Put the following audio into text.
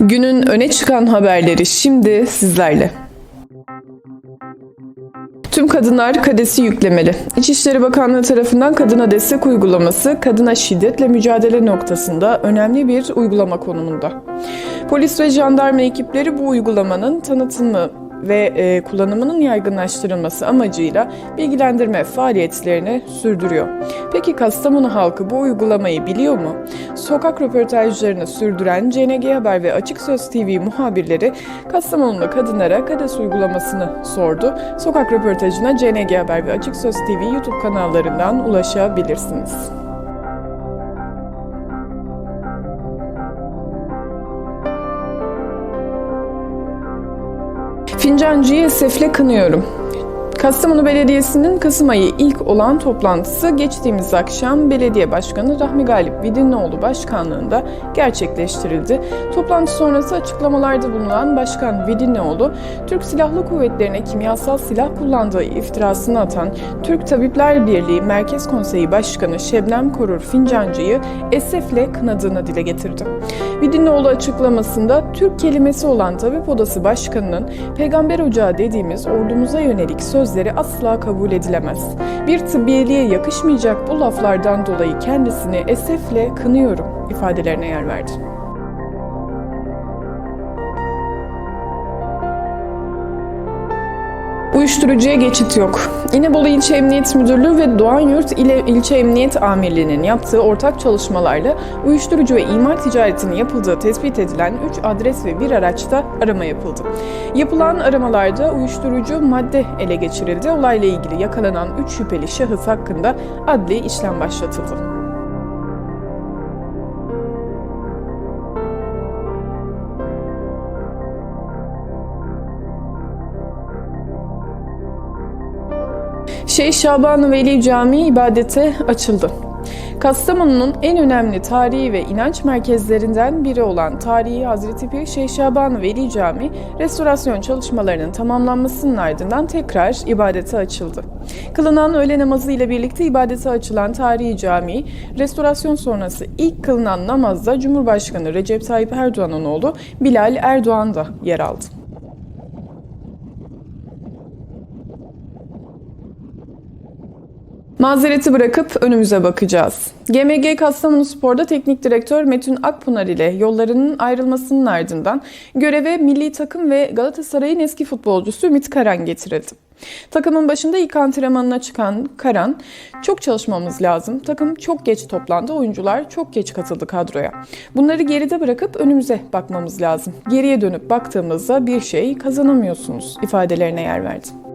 Günün öne çıkan haberleri şimdi sizlerle. Tüm kadınlar kadesi yüklemeli. İçişleri Bakanlığı tarafından kadına destek uygulaması, kadına şiddetle mücadele noktasında önemli bir uygulama konumunda. Polis ve jandarma ekipleri bu uygulamanın tanıtımı ve e, kullanımının yaygınlaştırılması amacıyla bilgilendirme faaliyetlerini sürdürüyor. Peki Kastamonu halkı bu uygulamayı biliyor mu? Sokak röportajlarını sürdüren CNG Haber ve Açık Söz TV muhabirleri Kastamonu'lu kadınlara KADES uygulamasını sordu. Sokak röportajına CNG Haber ve Açık Söz TV YouTube kanallarından ulaşabilirsiniz. Fincancı'yı esefle kınıyorum. Kastamonu Belediyesi'nin Kasım ayı ilk olan toplantısı geçtiğimiz akşam Belediye Başkanı Rahmi Galip Vidinlioğlu başkanlığında gerçekleştirildi. Toplantı sonrası açıklamalarda bulunan Başkan Vidinlioğlu, Türk Silahlı Kuvvetleri'ne kimyasal silah kullandığı iftirasını atan Türk Tabipler Birliği Merkez Konseyi Başkanı Şebnem Korur Fincancı'yı esefle kınadığını dile getirdi. Vidinlioğlu açıklamasında Türk kelimesi olan Tabip Odası Başkanı'nın Peygamber Ocağı dediğimiz ordumuza yönelik sözleri asla kabul edilemez. Bir tıbbiyeliğe yakışmayacak bu laflardan dolayı kendisini esefle kınıyorum ifadelerine yer verdi. Uyuşturucuya geçit yok. İnebolu İlçe Emniyet Müdürlüğü ve Doğanyurt İle İlçe Emniyet Amirliği'nin yaptığı ortak çalışmalarla uyuşturucu ve imal ticaretinin yapıldığı tespit edilen 3 adres ve bir araçta arama yapıldı. Yapılan aramalarda uyuşturucu madde ele geçirildi. Olayla ilgili yakalanan 3 şüpheli şahıs hakkında adli işlem başlatıldı. Şeyh Şaban Veli Camii ibadete açıldı. Kastamonu'nun en önemli tarihi ve inanç merkezlerinden biri olan tarihi Hazreti Pir Şeyh Şaban Veli Camii, restorasyon çalışmalarının tamamlanmasının ardından tekrar ibadete açıldı. Kılınan öğle namazı ile birlikte ibadete açılan tarihi cami, restorasyon sonrası ilk kılınan namazda Cumhurbaşkanı Recep Tayyip Erdoğan'ın oğlu Bilal Erdoğan da yer aldı. Mazereti bırakıp önümüze bakacağız. GMG Kastamonu Spor'da teknik direktör Metin Akpınar ile yollarının ayrılmasının ardından göreve milli takım ve Galatasaray'ın eski futbolcusu Ümit Karan getirildi. Takımın başında ilk antrenmanına çıkan Karan, çok çalışmamız lazım. Takım çok geç toplandı, oyuncular çok geç katıldı kadroya. Bunları geride bırakıp önümüze bakmamız lazım. Geriye dönüp baktığımızda bir şey kazanamıyorsunuz ifadelerine yer verdi.